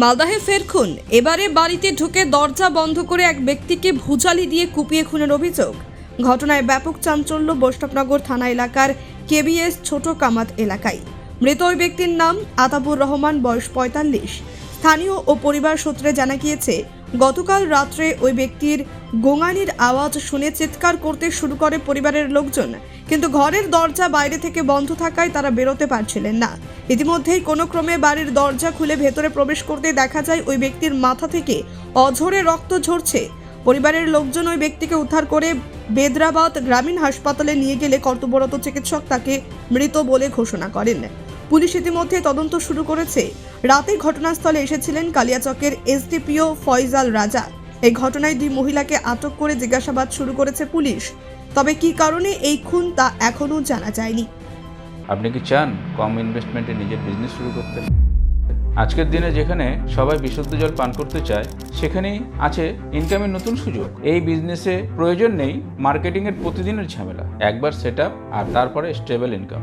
মালদাহে ফের খুন। এবারে বাড়িতে ঢুকে দরজা বন্ধ করে এক ব্যক্তিকে ভুজালি দিয়ে কুপিয়ে খুনের অভিযোগ। ঘটনায় ব্যাপক চাঞ্চল্য বৈষ্ণবনগর থানা এলাকার কেবিএস ছোট কামাত এলাকায়। মৃত ওই ব্যক্তির নাম আতাবুর রহমান, বয়স পঁয়তাল্লিশ। স্থানীয় ও পরিবার সূত্রে জানা গিয়েছে গতকাল রাত্রে ওই ব্যক্তির গোঙানির আওয়াজ শুনে চিৎকার করতে শুরু করে পরিবারের লোকজন। কিন্তু ঘরের দরজা বাইরে থেকে বন্ধ থাকায় তারা বেরোতে পারছিলেন না। ইতিমধ্যেই কোনো ক্রমে বাড়ির দরজা খুলে ভেতরে প্রবেশ করতে দেখা যায় ওই ব্যক্তির মাথা থেকে অঝরে রক্ত ঝরছে। পরিবারের লোকজন ওই ব্যক্তিকে উদ্ধার করে বেদরাবাদ গ্রামীণ হাসপাতালে নিয়ে গেলে কর্তব্যরত চিকিৎসক তাকে মৃত বলে ঘোষণা করেন। পুলিশ ইতিমধ্যে তদন্ত শুরু করেছে। রাতে ঘটনাস্থলে এসেছিলেন কালিয়াচকের এসডিপিও ফয়জাল রাজা। এই ঘটনায় দুই মহিলাকে আটক করে জিজ্ঞাসাবাদ শুরু করেছে পুলিশ। তবে কি কারণে এই খুন তা এখনও জানা যায়নি। আপনি কি চান কম ইনভেস্টমেন্টে নিজের বিজনেস শুরু করতে? আজকের দিনে যেখানে সবাই বিশুদ্ধ জল পান করতে চায়, সেখানেই আছে ইনকামের নতুন সুযোগ। এই বিজনেসে প্রয়োজন নেই মার্কেটিংয়ের প্রতিদিনের ঝামেলা। একবার সেট আর তারপরে stable income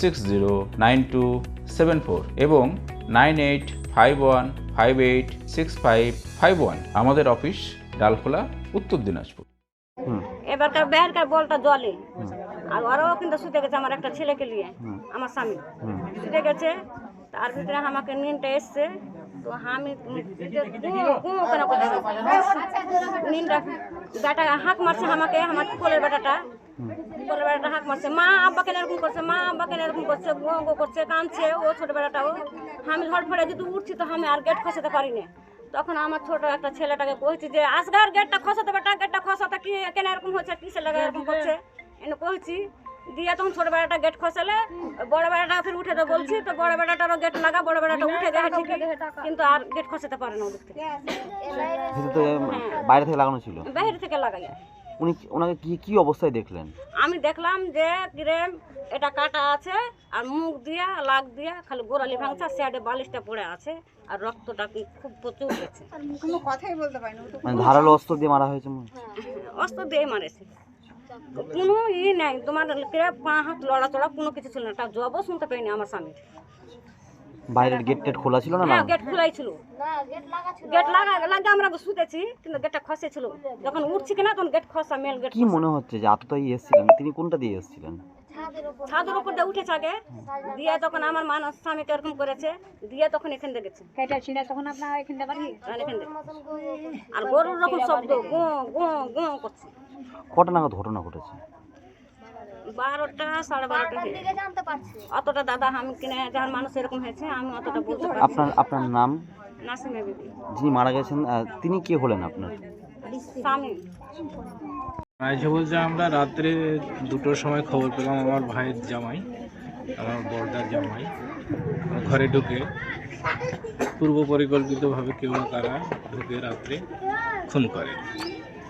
six zero nine two seven four এবং nine eight five one five eight six five five one আমাদের অফিস ডালখোলা উত্তর দিনাজপুর। এবারকার বেহারকার বলটা জলে। আর ওরাও কিন্তু শুতে গেছে আমার একটা ছেলেকে নিয়ে আমার স্বামী। শুতে গেছে তার ভিতরে আমাকে নিনটা এসছে। তো আমি কেন নিনটা বেটা হাঁক মারছে আমাকে আমার কোলের বেটাটা। বেটাটা হাঁক মারছে। মা আব্বা কেন এরকম করছে মা আব্বা কেন এরকম করছে গো গো করছে কাঁদছে। ও ছোট বেটাটাও আমি ফেলে যদি উঠছি তো আমি আর গেট খসাতে পারিনি তখন আমার ছোট একটা ছেলেটাকে কইছি যে আসগার গেটটা খসাতে বেটা গেটটা খসাতে কি কেন এরকম হচ্ছে কিসের লাগে এরকম করছে? এনে কইছি দিয়ে তখন ছোট বেড়াটা গেট খসালে বড় বেড়াটা ফির উঠে তো বলছি তো বড় বেড়াটারও গেট লাগা বড় বেড়াটা উঠে যায় ঠিকই কিন্তু আর গেট খসাতে পারে না ওদিক থেকে। থেকে বাইরে থেকে লাগানো ছিল। বাইরে থেকে লাগাই উনি ওনাকে কি কি অবস্থায় দেখলেন? আমি দেখলাম যে কিরেম এটা কাটা আছে আর মুখ দিয়া লাগ দিয়া খালি গোড়ালি ভাঙছে সাইডে বালিশটা পড়ে আছে আর রক্তটা কি খুব প্রচুর গেছে মানে ধারালো অস্ত্র দিয়ে মারা হয়েছে মনে অস্ত্র দিয়ে মারেছে। কোনো ই নাই তোমার কিরে পা হাত লড়াচড়া কোনো কিছু ছিল না তার জবও শুনতে পাইনি আমার স্বামী। বাইরের গেট টেট খোলা ছিল না না হ্যাঁ গেট খোলাই ছিল। গেট লাগা লাগা আমরা শুতেছি কিন্তু গেটটা খসে ছিল। যখন উঠছি কিনা তখন গেট খসা মেল গেট কি মনে হচ্ছে যে আততাই এসেছিলেন? তিনি কোনটা দিয়ে এসেছিলেন? ছাদের উপর দিয়ে উঠেছে আগে। দিয়ে তখন আমার মানুষ স্বামীকে এরকম করেছে দিয়ে তখন এখান থেকে গেছে। এটা ছিল তখন আপনার এখানটা বাড়ি? তখন এখান থেকে। আর গরুর রকম শব্দ গো গো গো করছে। কটা নাগাদ ঘটনা ঘটেছে? বারোটা সাড়ে বারোটা অতটা দাদা আমি কিনে যার মানুষ এরকম হয়েছে আমি অতটা বলতে পারছি আপনার আপনার নাম? নাসিমা বিবি। যিনি মারা গেছেন আহ, তিনি কে হলেন আপনার? স্বামী। আইসে বলছে আমরা রাত্রে দুটোর সময় খবর পেলাম আমার ভাইয়ের জামাই আমার বর্দার জামাই ঘরে ঢুকে। পূর্ব পরিকল্পিতভাবে কেউ না তারা ঢুকে রাত্রে খুন করে।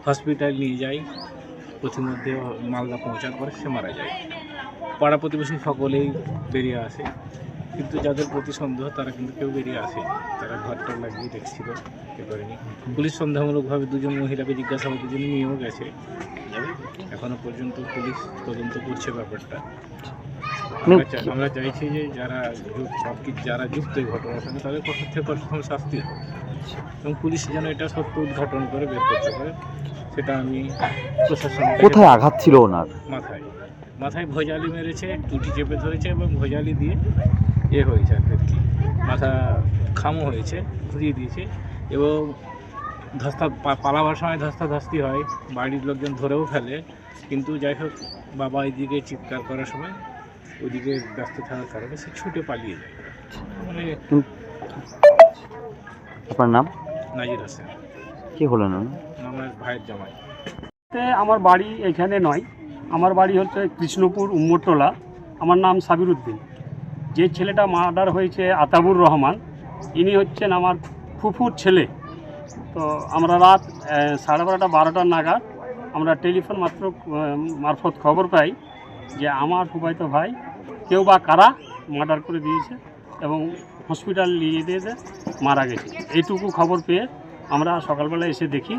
হসপিটাল নিয়ে যাই। পথিমধ্যে মালদা পৌঁছার পরে সে মারা যায়। পাড়া প্রতিবেশী সকলেই বেরিয়ে আসে। কিন্তু যাদের প্রতি সন্দেহ তারা কিন্তু কেউ বেরিয়ে আসে তারা ঘরটা লাগিয়ে দেখছিল এ করেনি। পুলিশ সন্দেহমূলকভাবে দুজন মহিলাকে জিজ্ঞাসাবাদের জন্য নিয়েও গেছে। এখনও পর্যন্ত পুলিশ তদন্ত করছে ব্যাপারটা। আমরা চাইছি যে যারা যারা যুক্ত এই ঘটনার সঙ্গে তাদের কঠোর থেকে কঠোরতম শাস্তি হোক। এবং পুলিশ যেন এটা সত্য উদ্ঘাটন করে বের করতে পারে সেটা আমি প্রশাসন কোথায় আঘাত ছিল ওনার? মাথায়। মাথায় ভোজালি মেরেছে টুটি চেপে ধরেছে এবং ভোজালি দিয়ে এ হয়েছে আর কি। মাথা খামো হয়েছে ঘুরিয়ে দিয়েছে এবং ধস্তা পালাবার সময় ধস্তাধস্তি হয় বাড়ির লোকজন ধরেও ফেলে কিন্তু যাই হোক বাবা এদিকে চিৎকার করার সময় ওইদিকে ব্যস্ত থাকার কারণে সে ছুটে পালিয়ে যায়। মানে আপনার নাম? নাজির হোসেন। কে হলেন উনি? আমার ভাইয়ের জামাই। তে আমার বাড়ি এখানে নয়। আমার বাড়ি হচ্ছে কৃষ্ণপুর উম্মরটোলা আমার নাম সাবির উদ্দিন যে ছেলেটা মার্ডার হয়েছে আতাবুর রহমান ইনি হচ্ছেন আমার ফুফুর ছেলে। তো আমরা রাত সাড়ে বারোটা বারোটা নাগাদ আমরা টেলিফোন মাত্র মারফত খবর পাই যে আমার ফুফাইতো ভাই কেউ বা কারা মার্ডার করে দিয়েছে এবং হসপিটাল নিয়ে দিয়েছে মারা গেছে। এইটুকু খবর পেয়ে আমরা সকালবেলা এসে দেখি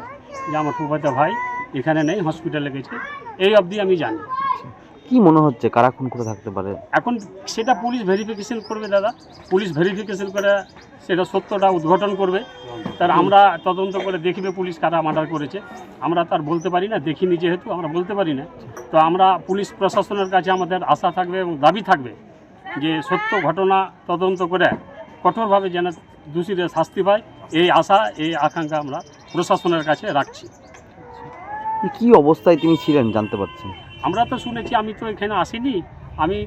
যে আমার ফুফাইতো ভাই এখানে নেই হসপিটালে গেছে। এই অবধি আমি জানি। কি মনে হচ্ছে কারা খুন করে থাকতে পারে? এখন সেটা পুলিশ ভেরিফিকেশন করবে দাদা। পুলিশ ভেরিফিকেশন করে সেটা সত্যটা উদ্ঘাটন করবে। তার আমরা তদন্ত করে দেখবে পুলিশ কারা মার্ডার করেছে। আমরা তার বলতে পারি না দেখিনি যেহেতু আমরা বলতে পারি না। তো আমরা পুলিশ প্রশাসনের কাছে আমাদের আশা থাকবে এবং দাবি থাকবে যে সত্য ঘটনা তদন্ত করে কঠোরভাবে যেন দোষীরা শাস্তি পায় এই আশা এই আকাঙ্ক্ষা আমরা প্রশাসনের কাছে রাখছি। কি অবস্থায় তিনি ছিলেন জানতে পারছেন? আমরা তো শুনেছি আমি তো এখানে আসিনি। আমি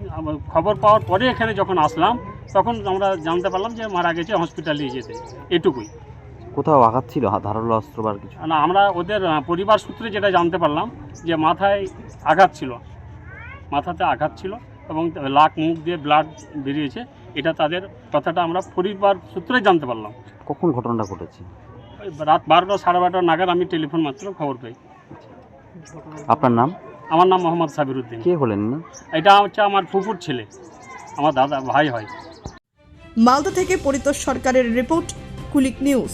খবর পাওয়ার পরে এখানে যখন আসলাম তখন আমরা জানতে পারলাম যে মারা গেছে হসপিটালে যেতে। এটুকুই। কোথাও আঘাত ছিল ধারালো অস্ত্র বা আর কিছু? না আমরা ওদের পরিবার সূত্রে যেটা জানতে পারলাম যে মাথায় আঘাত ছিল। মাথাতে আঘাত ছিল। এবং লাক মুখ দিয়ে ব্লাড বেরিয়েছে এটা তাদের কথাটা আমরা পরিবার সূত্রে জানতে পারলাম। কখন ঘটনাটা ঘটেছে? ওই রাত বারোটা সাড়ে বারোটা নাগাদ আমি টেলিফোন মাত্র খবর পাই আপনার নাম? আমার নাম মোহাম্মদ সাবিরুদ্দিন কে হলেন না? এটা হচ্ছে আমার ফুফুর ছেলে। আমার দাদা ভাই হয়। মালদা থেকে পরিতোষ সরকারের রিপোর্ট কুলিক নিউজ।